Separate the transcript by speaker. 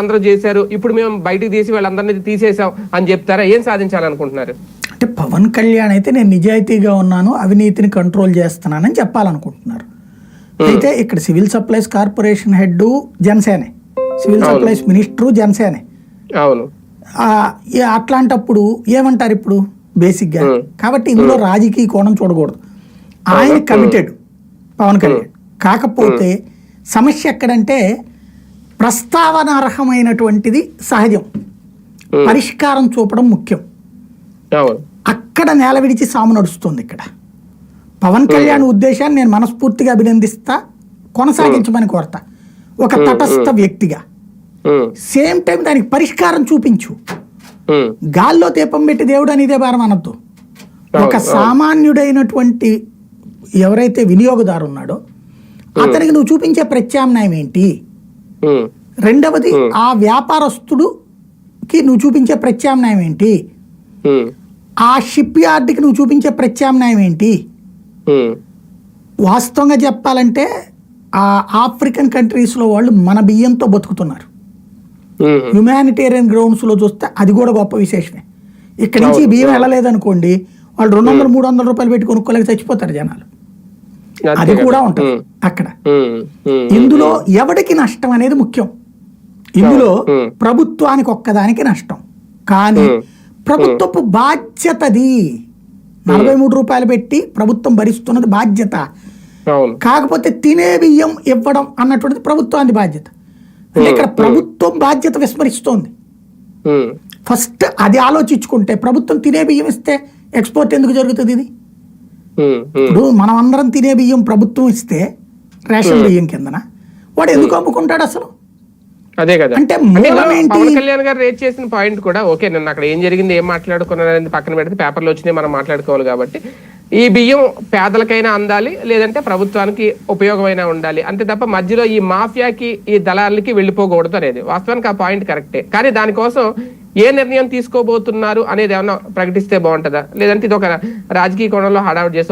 Speaker 1: అందరూ చేశారు ఇప్పుడు మేము బయటికి తీసి వాళ్ళందరినీ తీసేసాం అని చెప్తారా? ఏం సాధించాలనుకుంటున్నారు?
Speaker 2: అంటే పవన్ కళ్యాణ్ అయితే నేను నిజాయితీగా ఉన్నాను అవినీతిని కంట్రోల్ చేస్తున్నానని చెప్పాలనుకుంటున్నారు. అయితే ఇక్కడ సివిల్ సప్లైస్ కార్పొరేషన్ హెడ్ జనసేనే సివిల్ సప్లైస్ మినిస్టరు జనసేనే.
Speaker 1: అవును.
Speaker 2: అట్లాంటప్పుడు ఏమంటారు ఇప్పుడు బేసిక్గా?
Speaker 1: Hmm.
Speaker 2: కాబట్టి ఇందులో రాజకీయ కోణం చూడకూడదు. ఆయన కమిటెడ్ పవన్ కళ్యాణ్. కాకపోతే సమస్య ఎక్కడంటే ప్రస్తావనార్హమైనటువంటిది సహజం. పరిష్కారం చూపడం ముఖ్యం. అక్కడ నేల విడిచి సాము నడుస్తుంది ఇక్కడ. పవన్ కళ్యాణ్ ఉద్దేశాన్ని నేను మనస్ఫూర్తిగా అభినందిస్తా కొనసాగించమని కోరతా. ఒక తటస్థ వ్యక్తిగా. సేమ్ టైం దానికి పరిష్కారం చూపించు. గాల్లో దీపం పెట్టి దేవుడు అని ఇదే భారం అనొద్దు. ఒక. సామాన్యుడైనటువంటి ఎవరైతే వినియోగదారు ఉన్నాడో అతనికి నువ్వు చూపించే ప్రత్యామ్నాయం ఏంటి? రెండవది ఆ వ్యాపారస్తుడుకి నువ్వు చూపించే ప్రత్యామ్నాయం ఏంటి? ఆ షిప్ యార్డ్కి నువ్వు చూపించే ప్రత్యామ్నాయం ఏంటి? వాస్తవంగా చెప్పాలంటే ఆ ఆఫ్రికన్ కంట్రీస్లో వాళ్ళు మన బియ్యంతో బతుకుతున్నారు. హ్యుమానిటేరియన్ గ్రౌండ్స్లో చూస్తే అది కూడా గొప్ప విశేషమే. ఇక్కడి నుంచి బియ్యం వెళ్ళలేదనుకోండి వాళ్ళు రెండు వందలు మూడు వందల రూపాయలు పెట్టి కొనుక్కోలేక చచ్చిపోతారు జనాలు. అది. కూడా ఉంటుంది అక్కడ. ఇందులో ఎవడికి నష్టం అనేది ముఖ్యం. ఇందులో. ప్రభుత్వానికి ఒక్కదానికి నష్టం. కానీ. ప్రభుత్వపు బాధ్యతది. నలభై మూడు రూపాయలు పెట్టి ప్రభుత్వం భరిస్తున్నది బాధ్యత. కాకపోతే తినే బియ్యం ఇవ్వడం అన్నటువంటిది ప్రభుత్వానికి బాధ్యత. అంటే ఇక్కడ ప్రభుత్వం బాధ్యత విస్మరిస్తోంది. ఫస్ట్ అది ఆలోచించుకుంటే ప్రభుత్వం తినే బియ్యం ఇస్తే ఎక్స్పోర్ట్ ఎందుకు జరుగుతుంది ఇది? ఇప్పుడు మనం అందరం తినే బియ్యం ప్రభుత్వం ఇస్తే రేషన్ బియ్యం కిందన. వాడు ఎందుకు అమ్ముకుంటాడు అసలు?
Speaker 1: అదే కదా.
Speaker 2: అంటే?
Speaker 1: పవన్ కళ్యాణ్ గారు రేట్ చేసిన పాయింట్ కూడా ఓకే నిన్న అక్కడ ఏం జరిగింది ఏం మాట్లాడుకున్నారు అనేది పక్కన పెడితే పేపర్లో వచ్చినాయి మనం మాట్లాడుకోవాలి కాబట్టి. ఈ బియ్యం పేదలకైనా అందాలి లేదంటే ప్రభుత్వానికి ఉపయోగమైనా ఉండాలి. అంతే తప్ప మధ్యలో ఈ మాఫియాకి ఈ దళాలకి వెళ్ళిపోకూడదు అనేది. వాస్తవానికి ఆ పాయింట్ కరెక్టే కానీ దానికోసం ఏ నిర్ణయం తీసుకోబోతున్నారు అనేది ఏమన్నా ప్రకటిస్తే బాగుంటుందా? లేదంటే ఇది ఒక రాజకీయ కోణంలో హడావుడి చేసి?